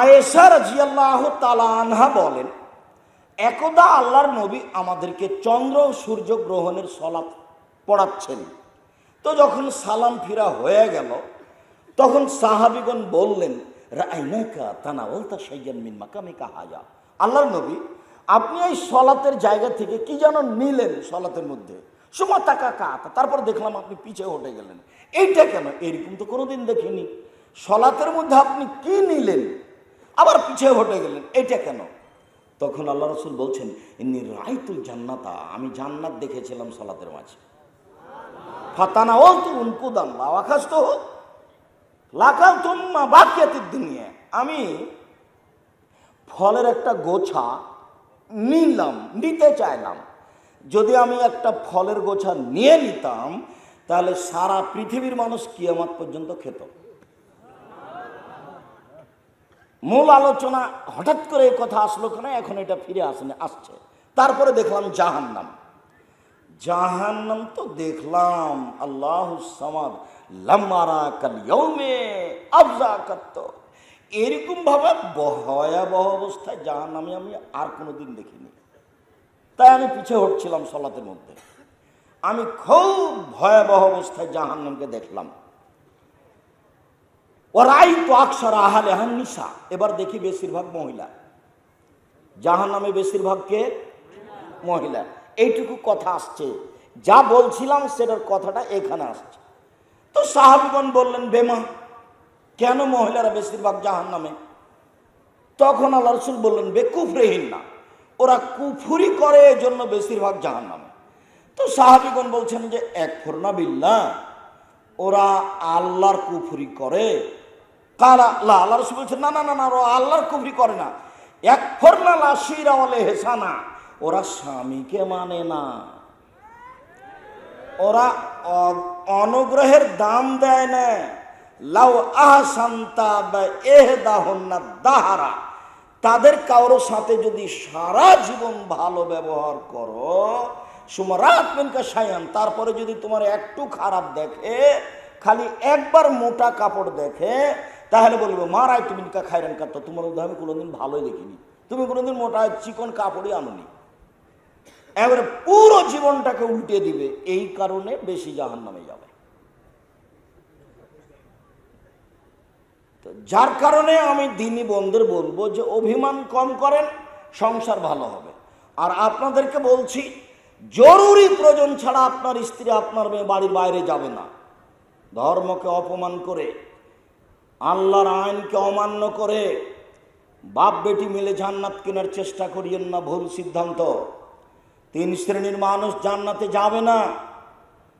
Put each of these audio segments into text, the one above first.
আয়েশা রাজিয়াল্লাহ তালা আনহা বলেন, একদা আল্লাহর নবী আমাদেরকে চন্দ্র ও সূর্য গ্রহণের সলাপ পড়াচ্ছেন। তো যখন সালাম ফিরা হয়ে গেল, তখন সাহাবিগণ বললেন, রাইনাকা তানা ওলতা সাইয়ান মিন মাকামিকা হাজা। আল্লাহর নবী, আপনি এই সলাতের জায়গা থেকে কি যেন নিলেন সলাতের মধ্যে? সময় তাকা কাতা তারপর দেখলাম আপনি পিছে হটে গেলেন। এইটা কেন? এরকম তো কোনোদিন দেখিনি। সলাতের মধ্যে আপনি কি নিলেন? আবার পিছিয়ে হটে গেলেন। এটা কেন? তখন আল্লাহ রসুল বলছেন ইনি রাইতুল জান্নাতা, আমি জান্নাত দেখেছিলাম সলাতের মাঝে। ফাতানা ও তো উনকুদান লাওয়াখাস তো লাকাল তুম্মা বাকিয়াতির দুনিয়া। আমি ফলের একটা গোছা নিলাম, নিতে চাইলাম। যদি আমি একটা ফলের গোছা নিয়ে নিতাম, তাহলে সারা পৃথিবীর মানুষ কিয়ামত পর্যন্ত খেত। মূল আলোচনা হঠাৎ করে কথা আসলো কেন? এখন এটা ফিরে আসেনি, আসছে। তারপরে দেখলাম জাহান্নাম। জাহান্নাম তো দেখলাম, আল্লাহ এরকম ভাবে ভয়াবহ অবস্থায় জাহান্নামে আমি আর কোনোদিন দেখিনি। তাই আমি পিছিয়ে হটছিলাম সলাতের মধ্যে। আমি খুব ভয়াবহ অবস্থায় জাহান্নামকে দেখলাম। ওরাই তো আকসার আহালে নিশা এবার দেখি বেশিরভাগ মহিলা। জাহান নামে বেশিরভাগ কে? মহিলা। এইটুকু কথা আসছে। যা বলছিলাম সেটার কথাটা এখানে আসছে। তো সাহাবিগণ বললেন, বেমা, কেন মহিলারা বেশিরভাগ জাহান নামে তখন আল্লাহ রসুল বললেন বেকুফরেহীন না, ওরা কুফুরি করে এজন্য বেশিরভাগ জাহান নামে তো সাহাবিগণ বলছেন যে, এক ফোরনা বিল্লা ওরা আল্লাহর কুফুরি করে। কারা? আল্লাহ আল্লাহ রসুল বলছেন, না না না না আল্লাহর কুফরি করে না। এক ফোরনা লাশিরা বলে হেসানা ওরা স্বামীকে মানে না। ওরা অনুগ্রহের দাম দেয় না। লাউ আহসান্তা বা এহদাহন্না দাহারা। তাদের কারোর সাথে যদি সারা জীবন ভালো ব্যবহার করো সুমারাত মিনকা সায়ান তারপরে যদি তোমার একটু খারাপ দেখে, খালি একবার মোটা কাপড় দেখে তাহলে বলব মারাই তুমি কা কাটতো তোমার মধ্যে আমি কোনোদিন ভালোই দেখিনি। তুমি কোনোদিন মোটা চিকন কাপড়ই আনোনি। এবারে পুরো জীবনটাকে উল্টে দিবে, এই কারণে বেশি জাহান নামে যাবে যার কারণে আমি দিনী বন্ধুর বলব যে, অভিমান কম করেন, সংসার ভালো হবে। আর আপনাদেরকে বলছি, জরুরি প্রয়োজন ছাড়া আপনার স্ত্রী, আপনার মেয়ে বাড়ির বাইরে যাবে না। ধর্মকে অপমান করে আল্লাহর আইনকে অমান্য করে বাপ বেটি মিলে জান্নাত কেনার চেষ্টা করিয়েন না ভুল সিদ্ধান্ত। তিন শ্রেণির মানুষ জান্নাতে যাবে না।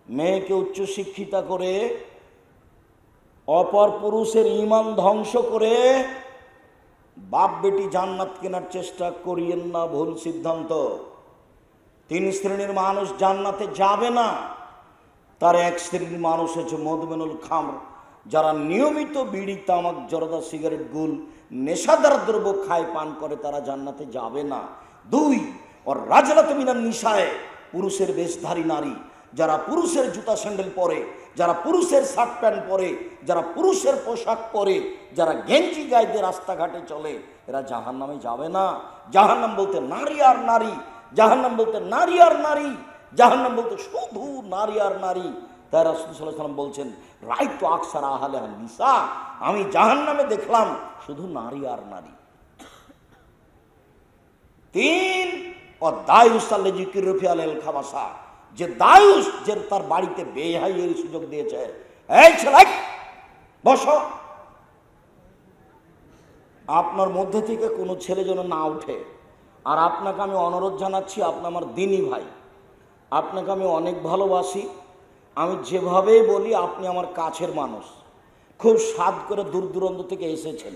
মেয়েকে উচ্চশিক্ষিতা করে, অপর পুরুষের ইমান ধ্বংস করে বাপ বেটি জান্নাত কেনার চেষ্টা করিয়েন না ভুল সিদ্ধান্ত। তিন শ্রেণির মানুষ জান্নাতে যাবে না। তার এক শ্রেণির মানুষ হচ্ছে মধুমেনুল খাম যারা নিয়মিত বিড়ি, তামাক, জরদা, সিগারেট, গুল, নেশাদার দ্রব্য খায়, পান করে, তারা জান্নাতে যাবে না। দুই, ওর রাজরাত মিনার নিশায়, পুরুষের বেশধারী নারী, যারা পুরুষের জুতা স্যান্ডেল পরে, যারা পুরুষের শার্ট প্যান্ট পরে, যারা পুরুষের পোশাক পরে, যারা গেঞ্জি গায়ে রাস্তাঘাটে চলে, এরা জাহান নামে যাবে না। জাহান নাম বলতে নারী আর নারী, জাহান্নাম বলতে নারী আর নারী জাহান নাম বলতে শুধু নারী আর নারী। তাই রাসুল সাল্লাহ সাল্লাম বলছেন রাই তো আকসার আহালে নিসা আমি জাহান্নামে দেখলাম শুধু নারী আর নারী। তিন ও দায়ুস আল্লাহ জিকির রফি আল খাবাসা। যে দায়ুস, যে তার বাড়িতে বেহাই এর সুযোগ দিয়েছে। এই বস। আপনার মধ্যে থেকে কোনো ছেলে যেন না উঠে। আর আপনাকে আমি অনুরোধ জানাচ্ছি, আপনি আমার দিনী ভাই। আপনাকে আমি অনেক ভালোবাসি। আমি যেভাবেই বলি, আপনি আমার কাছের মানুষ। খুব স্বাদ করে দূর দূরান্ত থেকে এসেছেন।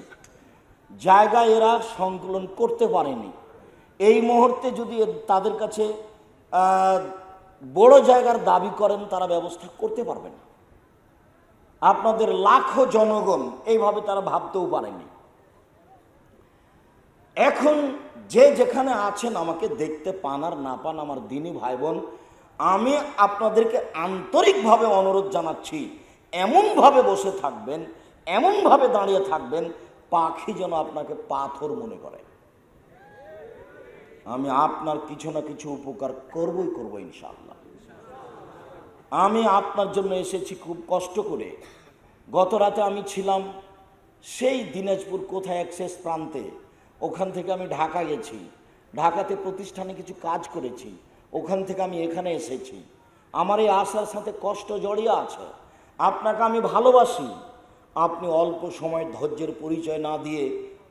জায়গা এরা সংকলন করতে পারেনি। এই মুহূর্তে যদি তাদের কাছে বড় জায়গার দাবি করেন, তারা ব্যবস্থা করতে পারবে না। আপনাদের লাখো জনগণ এইভাবে তারা ভাবতেও পারেনি। এখন যে যেখানে আছেন, আমাকে দেখতে পান আর না পান আমার দিনী ভাই বোন আমি আপনাদেরকে আন্তরিকভাবে অনুরোধ জানাচ্ছি, এমনভাবে বসে থাকবেন, এমনভাবে দাঁড়িয়ে থাকবেন, পাখি যেন আপনাকে পাথর মনে করে। আমি আপনার কিছু না কিছু উপকার করবই করব ইনশাআল্লাহ। আমি আপনার জন্য এসেছি খুব কষ্ট করে। গত রাতে আমি ছিলাম সেই দিনাজপুর কোথায় এক শেষ প্রান্তে। ওখান থেকে আমি ঢাকা গেছি। ঢাকাতে প্রতিষ্ঠানে কিছু কাজ করেছি। ওখান থেকে আমি এখানে এসেছি। আমার এই আশার সাথে কষ্ট জড়িয়ে আছে। আপনাকে আমি ভালোবাসি। আপনি অল্প সময় ধৈর্যের পরিচয় না দিয়ে,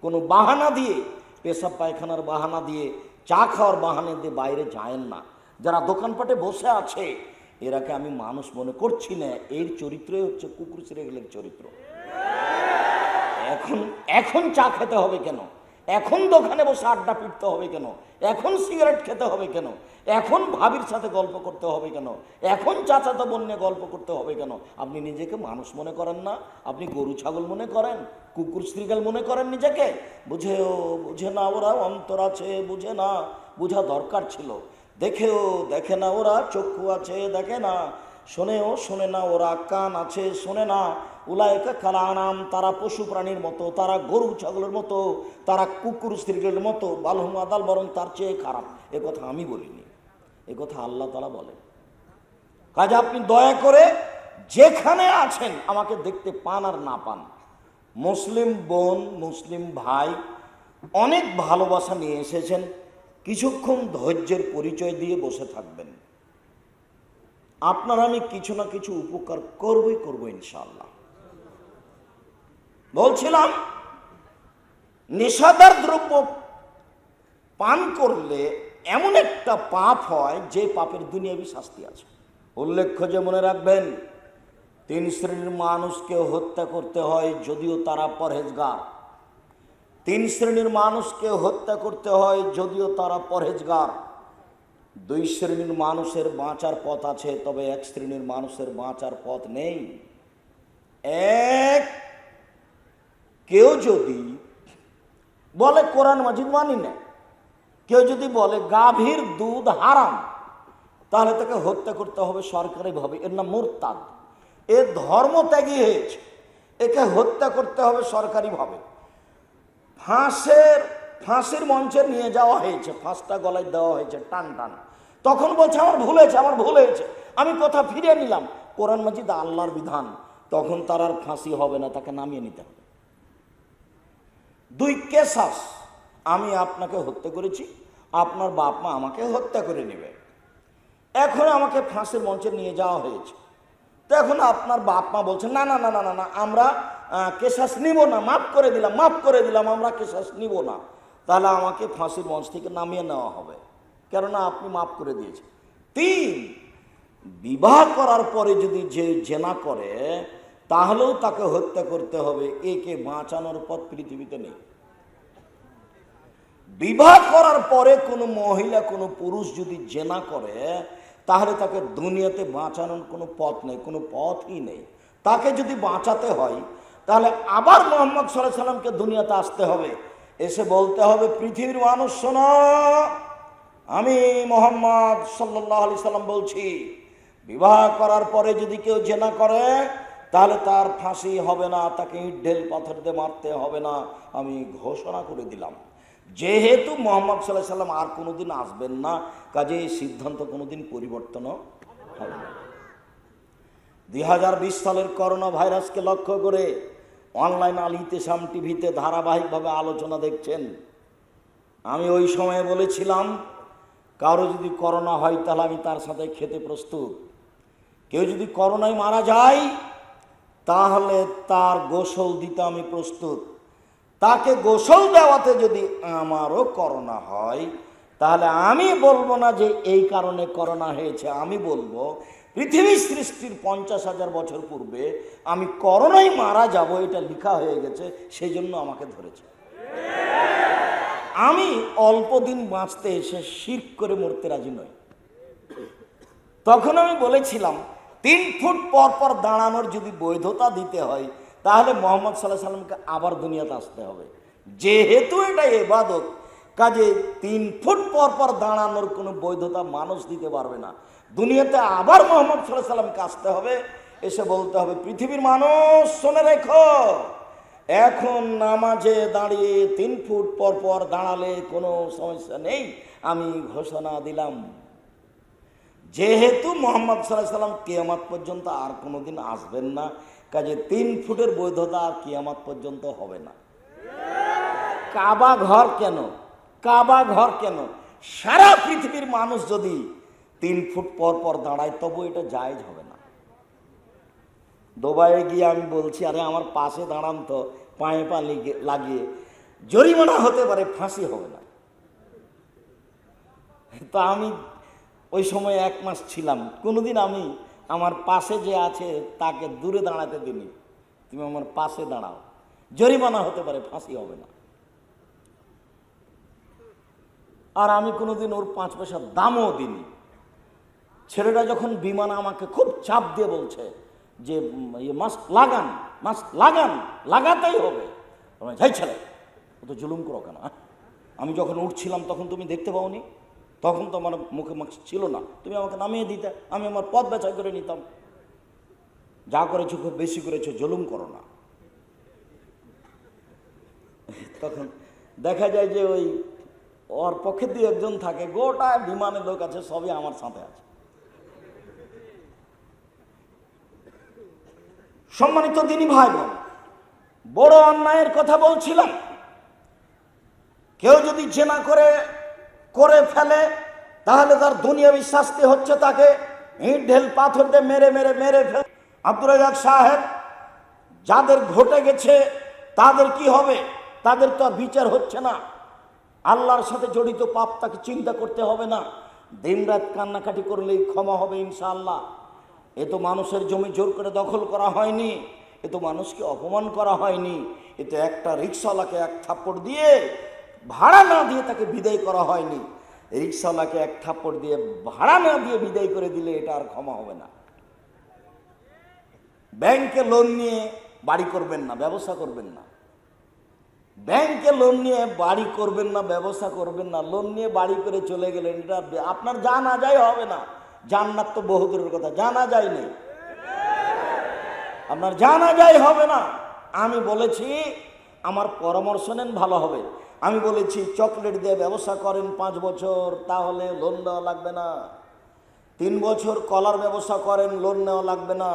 কোনো বাহানা দিয়ে, পেশাব পায়খানার বাহানা দিয়ে, চা খাওয়ার বাহানা দিয়ে বাইরে যায়েন না। যারা দোকানপাটে বসে আছে এরাকে আমি মানুষ মনে করছি না? এর চরিত্রই হচ্ছে কুকুর সিরিয়ালের চরিত্র। এখন এখন চা খেতে হবে কেন? এখন দোকানে বসে আড্ডা পিটতে হবে কেন? এখন সিগারেট খেতে হবে কেন? এখন ভাবির সাথে গল্প করতে হবে কেন? এখন চাচাতো বোন নিয়ে গল্প করতে হবে কেন? আপনি নিজেকে মানুষ মনে করেন না। আপনি গরু, ছাগল মনে করেন? কুকুর শ্রীগাল মনে করেন নিজেকে? বুঝেও, বুঝে না ওরা অন্তর আছে, বুঝে না। বোঝা দরকার ছিল। দেখেও, দেখে না ওরা, চক্ষু আছে, দেখে না। শোনেও, শোনে না ওরা, কান আছে, শোনে না। উলায়কা কালানাম, তারা পশু প্রাণীর মতো, তারা গরু, ছাগলের মতো, তারা কুকুর স্ত্রীদের মতো, বালহুম, আদাল বরং তার চেয়ে খারাপ। এ কথা আমি বলিনি। এ কথা আল্লাহ তালা বলেন। কাজে আপনি দয়া করে যেখানে আছেন আমাকে দেখতে পান আর না পান, মুসলিম বোন, মুসলিম ভাই, অনেক ভালোবাসা নিয়ে এসেছেন, কিছুক্ষণ ধৈর্যের পরিচয় দিয়ে বসে থাকবেন। আপনার আমি কিছু না কিছু উপকার করবই, করব ইনশাল্লাহ বলছিলাম, নেশাদার দ্রব্য পান করলে এমন একটা পাপ হয় যে পাপের দুনিয়াবি শাস্তি আছে। উল্লেখ্য যে মনে রাখবেন, তিন শ্রেণির মানুষকে হত্যা করতে হয় যদিও তারা পরহেজগার। তিন শ্রেণির মানুষকে হত্যা করতে হয় যদিও তারা পরহেজগার। দুই শ্রেণির মানুষের বাঁচার পথ আছে, তবে এক শ্রেণির মানুষের বাঁচার পথ নেই। এক, কেউ যদি বলে কোরআন মাজিদ মানি না কেউ যদি বলে গাভীর দুধ হারাম, তাহলে তাকে হত্যা করতে হবে সরকারিভাবে। এর নাম মোরতাদ। এ ধর্ম ত্যাগী হয়েছে, একে হত্যা করতে হবে সরকারিভাবে। ফাঁসের, ফাঁসির মঞ্চে নিয়ে যাওয়া হয়েছে, ফাঁসটা গলায় দেওয়া হয়েছে, টান টান। তখন বলছে, আমার ভুল হয়েছে, আমার ভুল হয়েছে। আমি কথা ফিরিয়ে নিলাম? কোরআন মাজিদ আল্লাহর বিধান। তখন তার আর ফাঁসি হবে না, তাকে নামিয়ে নিতে হবে। দুই কেসাস আমি আপনাকে হত্যা করেছি, আপনার বাপ মা আমাকে হত্যা করে নেবে। এখন আমাকে ফাঁসির মঞ্চে নিয়ে যাওয়া হয়েছে। তো এখন আপনার বাপ মা বলছে, না না না না না না, আমরা কেশাস নিব না, মাফ করে দিলাম, মাফ করে দিলাম, আমরা কেশাস নিব না। তাহলে আমাকে ফাঁসির মঞ্চ থেকে নামিয়ে নেওয়া হবে। কেননা আপনি মাফ করে দিয়েছেন। তিন, বিবাহ করার পরে যদি যে জেনা করে, তাহলেও তাকে হত্যা করতে হবে। একে বাঁচানোর পথ পৃথিবীতে নেই। বিবাহ করার পরে কোনো মহিলা, কোনো পুরুষ যদি জেনা করে, তাহলে তাকে দুনিয়াতে বাঁচানোর কোনো পথ নেই, কোনো পথই নেই। তাকে যদি বাঁচাতে হয়, তাহলে আবার মোহাম্মদ সাল্লাহ সাল্লামকে দুনিয়াতে আসতে হবে। এসে বলতে হবে, পৃথিবীর মানুষ, শোনা, আমি মোহাম্মদ সাল্লাহ আলি সাল্লাম বলছি, বিবাহ করার পরে যদি কেউ জেনা করে, তাহলে তার ফাঁসি হবে না, তাকে ইট, ঢেল, পাথর দিয়ে মারতে হবে না। আমি ঘোষণা করে দিলাম। যেহেতু মোহাম্মদ সাল্লাহ সাল্লাম আর কোনোদিন আসবেন না কাজে এই সিদ্ধান্ত কোনোদিন পরিবর্তনও হবে না। দুই হাজার বিশ সালের করোনা ভাইরাসকে লক্ষ্য করে অনলাইন আল ইতেসাম টিভিতে ধারাবাহিকভাবে আলোচনা দেখছেন। আমি ওই সময়ে বলেছিলাম, কারও যদি করোনা হয় তাহলে আমি তার সাথে খেতে প্রস্তুত। কেউ যদি করোনায় মারা যায়, তাহলে তার গোসল দিতে আমি প্রস্তুত। তাকে গোসল দেওয়াতে যদি আমারও করোনা হয়, তাহলে আমি বলব না যে এই কারণে করোনা হয়েছে, আমি বলব পৃথিবী সৃষ্টির পঞ্চাশ হাজার বছর পূর্বে আমি করোনায় মারা যাব, এটা লেখা হয়ে গেছে, সেই জন্য আমাকে ধরেছে। আমি অল্প দিন বাঁচতে এসে শির করে মরতে রাজি নই। তখন আমি বলেছিলাম, তিন ফুট পর পর দাঁড়ানোর যদি বৈধতা দিতে হয় তাহলে মোহাম্মদ সাল্লাহ সাল্লামকে আবার দুনিয়াতে আসতে হবে। যেহেতু এটা এবাদত কাজে তিন ফুট পর পর দাঁড়ানোর কোনো বৈধতা মানুষ দিতে পারবে না। দুনিয়াতে আবার মোহাম্মদ সাল্লাহ সাল্লামকে আসতে হবে, এসে বলতে হবে, পৃথিবীর মানুষ, শোনে রেখো, এখন নামাজে দাঁড়িয়ে তিন ফুট পর পর দাঁড়ালে কোনো সমস্যা নেই, আমি ঘোষণা দিলাম। যেহেতু মোহাম্মদ সাল্লাহ সাল্লাম কিয়ামাত পর্যন্ত আর কোনোদিন আসবেন না কাজে তিন ফুটের বৈধতা আর কিয়ামাত পর্যন্ত হবে না। কাবা ঘর কেন? কাবা ঘর কেন? সারা পৃথিবীর মানুষ যদি তিন ফুট পর পর দাঁড়ায়, তবু এটা জায়েজ হবে না। দুবাইয়ে গিয়ে আমি বলছি, আরে, আমার পাশে দাঁড়ান তো, পায়ে পা লিগে- লাগিয়ে। জরিমানা হতে পারে, ফাঁসি হবে না। তো আমি ওই সময় এক মাস ছিলাম। কোনোদিন আমি আমার পাশে যে আছে, তাকে দূরে দাঁড়াতে দিনি তুমি আমার পাশে দাঁড়াও। জরিমানা হতে পারে, ফাঁসি হবে না। আর আমি কোনোদিন ওর পাঁচ পয়সার দামও দিনি ছেলেটা যখন বিমান আমাকে খুব চাপ দিয়ে বলছে যে ইয়ে মাস্ক লাগান মাস্ক লাগান, লাগাতেই হবে। যাই ছেলে ও তো জুলুম করো কেন হ্যাঁ? আমি যখন উঠছিলাম, তখন তুমি দেখতে পাওনি? তখন তো আমার মুখে মাস্ক ছিল না। তুমি আমাকে নামিয়ে দিতে, আমি আমার পথ বেচাই করে নিতাম। যা করেছ, খুব বেশি করেছ, জলুম করো না। তখন দেখা যায় যে ওই ওর পক্ষে দিয়ে একজন থাকে, গোটা বিমানের লোক আছে, সবই আমার সাথে আছে। সম্মানিত দিনী ভাই বোন, বড় অন্যায়ের কথা বলছিলাম। কেউ যদি জেনা করে করে ফেলে, তাহলে তার দুনিয়াবি শাস্তি হচ্ছে তাকে। ইট ঢেল পাথর দিয়ে মেরে মেরে মেরে ফেলে। আব্দুল রাজাক সাহেব, যাদের ঘটে গেছে, তাদের কি হবে? তাদের তো বিচার হচ্ছে না। আল্লাহর সাথে জড়িত পাপ তাকে চিন্তা করতে হবে না। দিনরাত কান্নাকাটি করলেই ক্ষমা হবে ইনশাআল্লাহ। এ তো মানুষের জমি জোর করে দখল করা হয়নি। এ তো মানুষকে অপমান করা হয়নি। এ তো একটা রিক্সাওয়ালাকে এক থাপ্পড় দিয়ে ভাড়া না দিয়ে তাকে বিদায় করা হয়নি। রিক্সাওয়ালাকে এক থাপ্পড় দিয়ে ভাড়া না দিয়ে বিদায় করে দিলে এটা আর ক্ষমা হবে না। ব্যাংকে লোন নিয়ে বাড়ি করবেন না, ব্যবসা করবেন না। ব্যাংকে লোন নিয়ে বাড়ি করবেন না, ব্যবসা করবেন না। লোন নিয়ে বাড়ি করে চলে গেলেন, এটা আপনার জানা যায় হবে না। জান্নাত তো বহুদূরের কথা জানা যায় নেই। আপনার জানা যায় হবে না। আমি বলেছি, আমার পরামর্শ নেন, ভালো হবে। আমি বলেছি, চকলেট দিয়ে ব্যবসা করেন পাঁচ বছর, তাহলে লোন দেওয়া লাগবে না। তিন বছর কলার ব্যবসা করেন লোন নেওয়া লাগবে না।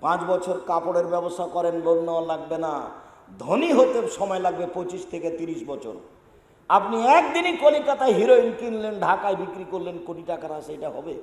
পাঁচ বছর কাপড়ের ব্যবসা করেন লোন নেওয়া লাগবে না। ধনী হতে সময় লাগবে পঁচিশ থেকে তিরিশ বছর। আপনি একদিনই কলিকাতায় হিরোইন কিনলেন, ঢাকায় বিক্রি করলেন কোটি টাকার আছে এটা হবে।